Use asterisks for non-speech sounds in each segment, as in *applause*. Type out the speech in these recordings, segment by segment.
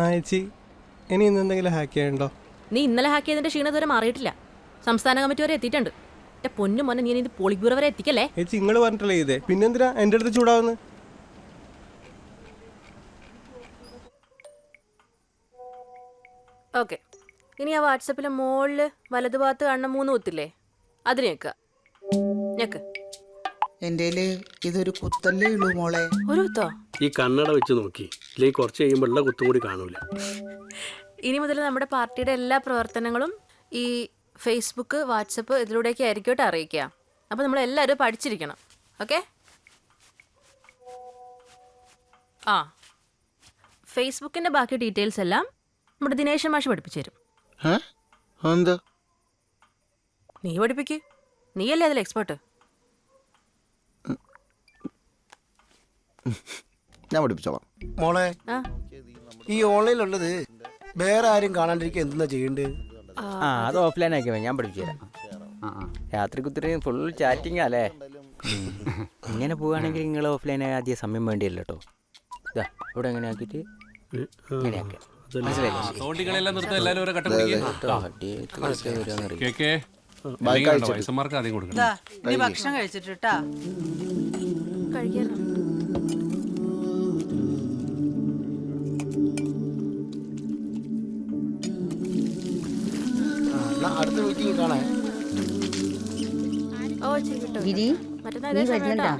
ആ ചേച്ചി ഇനി ഇന്ന് എന്തെങ്കിലും ഹാക്ക് ചെയ്യണ്ടോ നീ ഇന്നലെ ഹാക്ക് ചെയ്തതിന്റെ ക്ഷീണം ഇതുവരെ മാറിയിട്ടില്ല. സംസ്ഥാന കമ്മിറ്റി വരെ എത്തിയിട്ടുണ്ട്. എന്റെ പൊന്നു മോനെ നീ ഇത് പോളിറ്റ് വരെ എത്തിക്കല്ലേ? ഏച്ചി നിങ്ങൾ പറഞ്ഞിട്ടല്ലേ ഇതേ. പിന്നെന്തിനാ എന്റെ അടുത്ത് ചൂടാവുന്നത് ഓക്കെ. ഇനി ആ വാട്സപ്പിലെ മുകളിൽ വലതുഭാഗത്ത് കാണുന്ന മൂന്ന് കുത്തില്ലേ? അതിന് ഞെക്കുക ഞെക്ക്. എന്റെ ഇതൊരു കുത്തല്ലേ ഉള്ളൂ മോളെ. ഒരു കുത്തോ? ഈ കണ്ണട വെച്ച് നോക്കി. ഇല്ലെങ്കിൽ കുറച്ച് കഴിയുമ്പോൾ ഉള്ള കുത്തും കൂടി കാണൂല. ഇനി മുതൽ നമ്മുടെ പാർട്ടിയുടെ എല്ലാ പ്രവർത്തനങ്ങളും ഈ ഫേസ്ബുക്ക് വാട്സപ്പ് ഇതിലൂടെയൊക്കെ ആയിരിക്കട്ടെ അറിയിക്കുക. അപ്പോൾ നമ്മൾ എല്ലാവരും പഠിച്ചിരിക്കണം. ഓക്കെ ആ. ഫേസ്ബുക്കിന്റെ ബാക്കി ഡീറ്റെയിൽസ് എല്ലാം നമ്മുടെ ദിനേശൻ മാഷ് പഠിപ്പിച്ചു തരും. നീ പഠിപ്പിക്ക്. നീയല്ലേ അതിൽ എക്സ്പേർട്ട് ഞാൻ പഠിപ്പിച്ചോളാം. മോളെ ആ. ഈ ഓൺലൈനിലുള്ളത് വേറെ ആരും കാണാണ്ടിരിക്കുക എന്താ ചെയ്യേണ്ടത് ആ അത് ഓഫ്ലൈൻ ആക്കിയാ ഞാൻ പഠിപ്പിച്ചു തരാം. രാത്രി കുത്തിരി ഫുൾ ചാറ്റിംഗ് അല്ലേ? ഇങ്ങനെ പോവുകയാണെങ്കിൽ നിങ്ങൾ ഓഫ്ലൈൻ ആദ്യ സമയം വേണ്ടിയല്ലോ കേട്ടോ ഇതാ ഇവിടെ എങ്ങനെ ആക്കിയിട്ട് ഇങ്ങനെ ആക്കുക മനസ്സിലായില്ലേ? തോണ്ടികളെല്ലാം നിർത്താൻ ഗിരി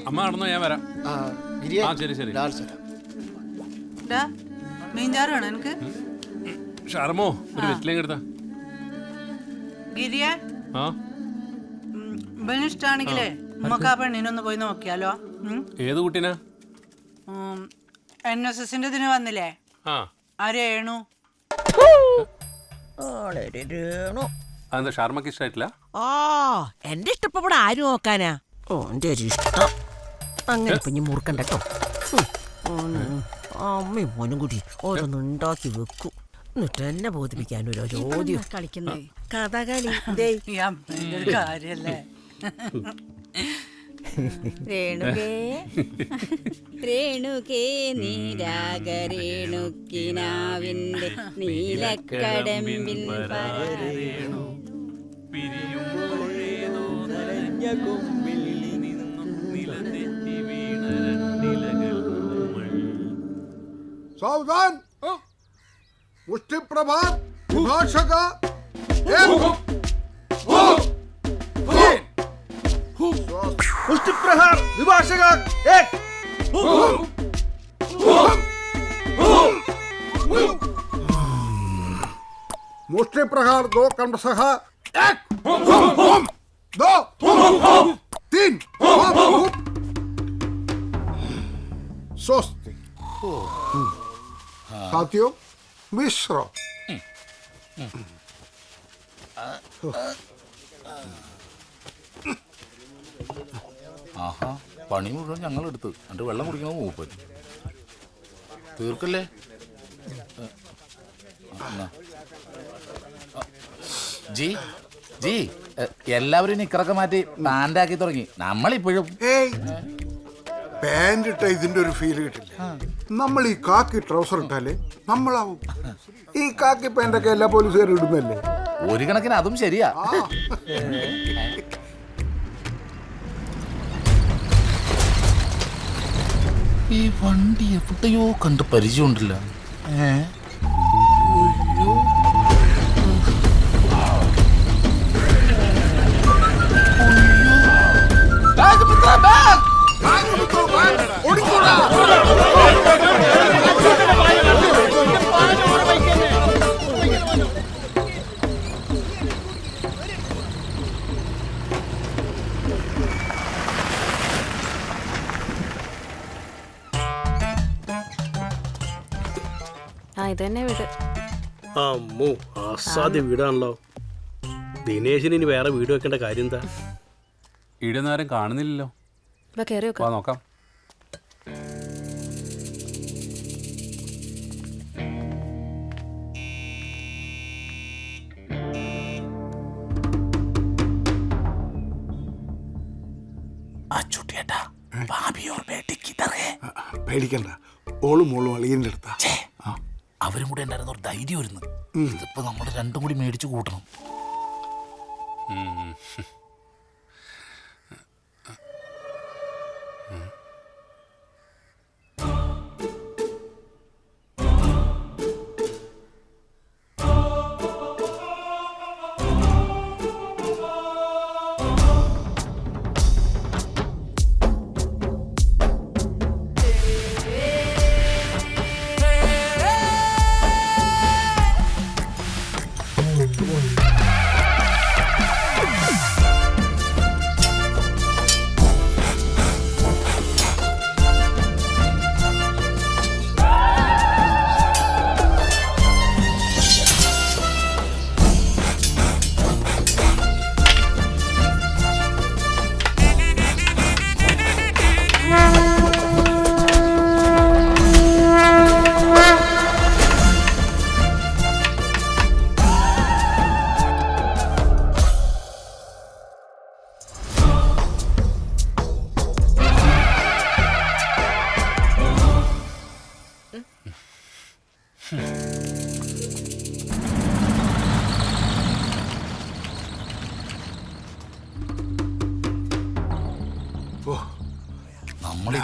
അമ്മ നടന്നോ ഞാൻ വരാം. ആ ആ ശരി ശരി. എനിക്ക് ഷർമോ ഒരു വെറ്റിലേം എടുത്താ. ഗിരിയെ? ആ? ഇവന് ഇഷ്ടാണെങ്കിലേ നമുക്ക് ആ പെണ്ണിനൊന്ന് പോയി നോക്കിയാലോ. ഏത് കുട്ടീനാ? എൻ എസ് എസിന്റെ ഇതിന് വന്നില്ലേ? ആ. ആ രേണു. അതെന്താ ഷർമ്മക്ക് ഇഷ്ടമായിട്ടില്ല ആ എന്റെ ഇഷ്ടപ്പെടെ ആര് നോക്കാനാ? ഓ എന്റെ ഒരു ഇഷ്ടം. അങ്ങനെ ഇപ്പൊ ഇനി മുറുക്കണ്ട കേട്ടോ. അമ്മയും മോനും കൂടി ഓരോന്ന് ഉണ്ടാക്കി വെക്കൂ. എന്നിട്ട് എന്നെ ബോധിപ്പിക്കാൻ ഒരു ചോദ്യം. കളിക്കുന്നേ. കഥകളി *laughs* രേണുകേ. *laughs* രേണുകേ നീരാഗ രേണുക്കിനാവിന്റെ നീലക്കടമ്പിൽ രേണു. പിരിയുമ്പോഴേതോ നനഞ്ഞ കൊമ്പിൽ നിന്നും നിലതെറ്റി വീണ രണ്ടിലകൾ സാവധാൻ. മുഷ്ടിപ്രഭാ ഭാഷക Oh! पुष्टि प्रहार विभाषक एक। मुष्टि प्रहार दो कंड सहा एक। दो। तीन। स्वस्ति। साथियों, मिश्र। ആഹാ. പണി മുഴുവൻ ഞങ്ങൾ എടുത്ത് എന്നിട്ട് വെള്ളം കുടിക്കണ മൂപ്പൻ തീർക്കല്ലേ? ജി ജി എല്ലാവരും നിക്കറൊക്കെ മാറ്റി പാന്റാക്കി തുടങ്ങി. നമ്മളിപ്പോഴും പാന്റ് ഇട്ട ഇതിന്റെ ഒരു ഫീൽ കിട്ടില്ല. നമ്മൾ ഈ കാക്കി ട്രൗസർ ഇട്ടാലേ നമ്മളാവും. ഈ കാക്കി പാന്റൊക്കെ എല്ലാ പോലീസുകാരും ഇടുന്നല്ലേ ഒരു കണക്കിന് അതും ശരിയാ. ഈ വണ്ടി എവിടെയോ കണ്ട് പരിചയമുണ്ടല്ല. ഏ? ആ ഇത് തന്നെ വീട്. അമ്മോ അസാധ്യ വീടാണല്ലോ. ദിനേശിന് ഇനി വേറെ വീട് വെക്കേണ്ട കാര്യം എന്താ? ഇവിടെ ഒന്നും ആരും കാണുന്നില്ലല്ലോ. ഇപ്പൊ കയറി വെക്കാം. വാ നോക്കാം. അച്ചുട്ടിയേട്ടാ ഭാബി ഓർ ബേട്ടി കിതറേ പേടിക്കണ്ട. ഓളും മോളും അളിയന്റെ അടുത്താ. അവരും കൂടെ ഉണ്ടായിരുന്ന ഒരു ധൈര്യം വരുന്നു ഇതിപ്പോ നമ്മൾ രണ്ടും കൂടി മേടിച്ചു കൂട്ടണം.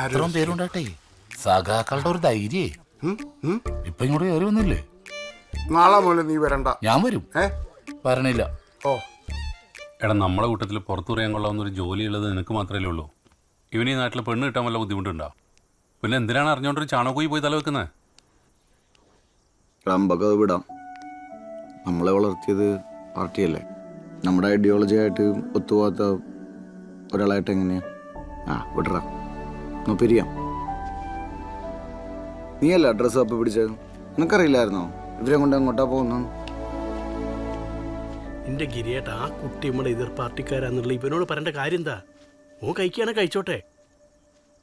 ഇത്രയും പേരുണ്ടാട്ടെ? സഖാക്കളുടെ ഒരു ധൈര്യേ. ഇപ്പൊ ഇങ്ങോട്ട് കയറി വന്നില്ലേ? നാളെ മുതൽ നീ വരണ്ട. ഞാൻ വരും. ഏ? വരണില്ല ഓ. എടാ നമ്മളെ കൂട്ടത്തിൽ പുറത്തു പറയാൻ കൊള്ളാവുന്ന ഒരു ജോലിയുള്ളത് നിനക്ക് മാത്രമേ ഉള്ളൂ. ഇവന് ഈ നാട്ടിൽ പെണ്ണ് കിട്ടാൻ വല്ല ബുദ്ധിമുട്ടുണ്ടോ? പിന്നെ എന്തിനാണ് അറിഞ്ഞോണ്ടൊരു ചാണകോയി പോയി തല വെക്കുന്നത് റമ്പൊക്കെ അത് വിടാം. നമ്മളെ വളർത്തിയത് പാർട്ടിയല്ലേ? നമ്മുടെ ഐഡിയോളജി ആയിട്ട് ഒത്തുപോകാത്ത ഒരാളായിട്ട് എങ്ങനെയാ? ആ വിടറ. ഒന്ന് പിരിയാം നീയല്ല അഡ്രസ്സ് അപ്പം പിടിച്ചത്? നിനക്കറിയില്ലായിരുന്നോ? ഇവരെ കൊണ്ട് അങ്ങോട്ടാ പോകുന്നു എന്റെ ഗിരിയേട്ട ആ കുട്ടി നമ്മുടെ എതിർ പാർട്ടിക്കാരാന്നുള്ള ഇവനോട് പറയേണ്ട കാര്യം എന്താ ഓ കഴിക്കുകയാണെ കഴിച്ചോട്ടെ.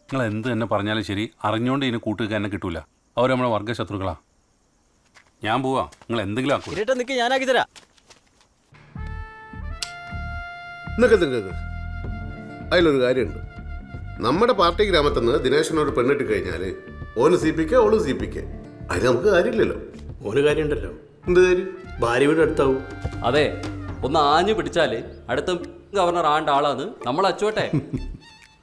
നിങ്ങൾ എന്ത് തന്നെ പറഞ്ഞാലും ശരി അറിഞ്ഞുകൊണ്ട് ഇതിന് കൂട്ടുക എന്നെ കിട്ടൂല. അവർ നമ്മുടെ വർഗശത്രുക്കളാ ഞാൻ പോവാ. നിങ്ങൾ എന്തെങ്കിലും ആക്കൂ. ഗിരിയേട്ട നിൽക്ക് ഞാനാക്കി തരാം. നിനക്ക് നിനക്ക് അതിലൊരു കാര്യമുണ്ട്. നമ്മുടെ പാർട്ടി ഗ്രാമത്തിൽ നിന്ന് ദിനേശനോട് പെണ്ണിട്ട് കഴിഞ്ഞാൽ ഓന് സി പിക്ക് ഓൾ സി പിക്ക് അതിന് നമുക്ക് കാര്യമില്ലല്ലോ. ഓന് കാര്യമുണ്ടല്ലോ. എന്ത് കാര്യം? ഭാര്യ വീട് അടുത്താവും. അതെ ഒന്ന് ആഞ്ഞു പിടിച്ചാൽ അടുത്ത ഗവർണർ ആണ്ട ആളാണ് നമ്മൾ അച്ചുവട്ടെ.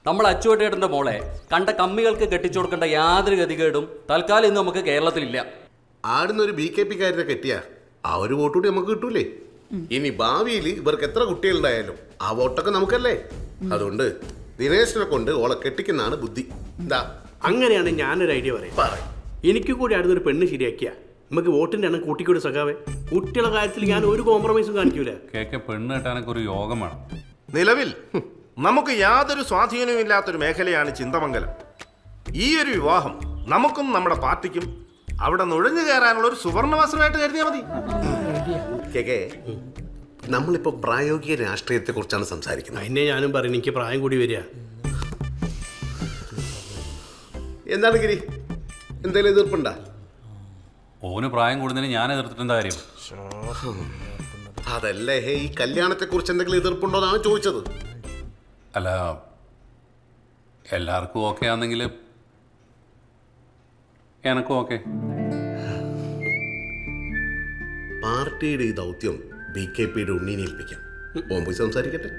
നമ്മൾ അച്ചുവട്ടേട്ടന്റെ മോളെ കണ്ട കമ്മികൾക്ക് കെട്ടിച്ചു കൊടുക്കേണ്ട യാതൊരു ഗതികേടും തൽക്കാലം ഇന്ന് നമുക്ക് കേരളത്തിലില്ല. ആടുന്ന ഒരു ബി കെ പി കാരനെ കെട്ടിയാ ആ ഒരു വോട്ട് കൂടി നമുക്ക് കിട്ടൂലേ? ഇനി ഭാവിയിൽ ഇവർക്ക് എത്ര കുട്ടികളുണ്ടായാലും ആ വോട്ടൊക്കെ നമുക്കല്ലേ? അതുകൊണ്ട് ദിനേശനെ കൊണ്ട് ഓളെ കെട്ടിക്കുന്നതാണ് ബുദ്ധി. എന്താ അങ്ങനെയാണ് ഞാനൊരു ഐഡിയ പറയാം. എനിക്ക് കൂടി അടുത്തൊരു പെണ്ണ് ശരിയാക്കിയ. നമുക്ക് വോട്ടിന്റെ എണ്ണം കൂട്ടിക്കൂടി സഖാവേ. കുട്ടികളുടെ കാര്യത്തിൽ ഞാൻ ഒരു കോംപ്രമൈസും കാണിക്കൂല. കേക്ക് പെണ്ണ് കെട്ടാനൊക്കെ ഒരു യോഗം വേണം. നിലവിൽ നമുക്ക് യാതൊരു സ്വാധീനവും ഇല്ലാത്തൊരു മേഖലയാണ് ചിന്തമംഗലം. ഈ ഒരു വിവാഹം നമുക്കും നമ്മുടെ പാർട്ടിക്കും അവിടെ നുഴഞ്ഞു കയറാനുള്ള ഒരു സുവർണവസരമായിട്ട് കരുതിയാൽ മതി. കേക്കേ നമ്മളിപ്പോ പ്രായോഗിക രാഷ്ട്രീയത്തെ കുറിച്ചാണ് സംസാരിക്കുന്നത്. അതിനെ ഞാനും പറയുന്നത് എനിക്ക് പ്രായം കൂടി വരിക. എന്താണ് ഗിരി? എന്തെങ്കിലും എതിർപ്പുണ്ടാ? ഓന് പ്രായം കൂടുന്നതിന് ഞാൻ എതിർത്തിട്ടെന്താ കാര്യം? അതല്ലേ ഹേ ഈ കല്യാണത്തെ കുറിച്ച് എന്തെങ്കിലും എതിർപ്പുണ്ടോ എന്നാണ് ചോദിച്ചത്. അല്ല എല്ലാവർക്കും ഓക്കെ ആണെങ്കിൽ എനക്കും ഓക്കെ. പാർട്ടിയുടെ ഈ ദൗത്യം ബി കെ പിയുടെ ഉണ്ണീനെ ഏൽപ്പിക്കാം ഓൻ സംസാരിക്കട്ടെ.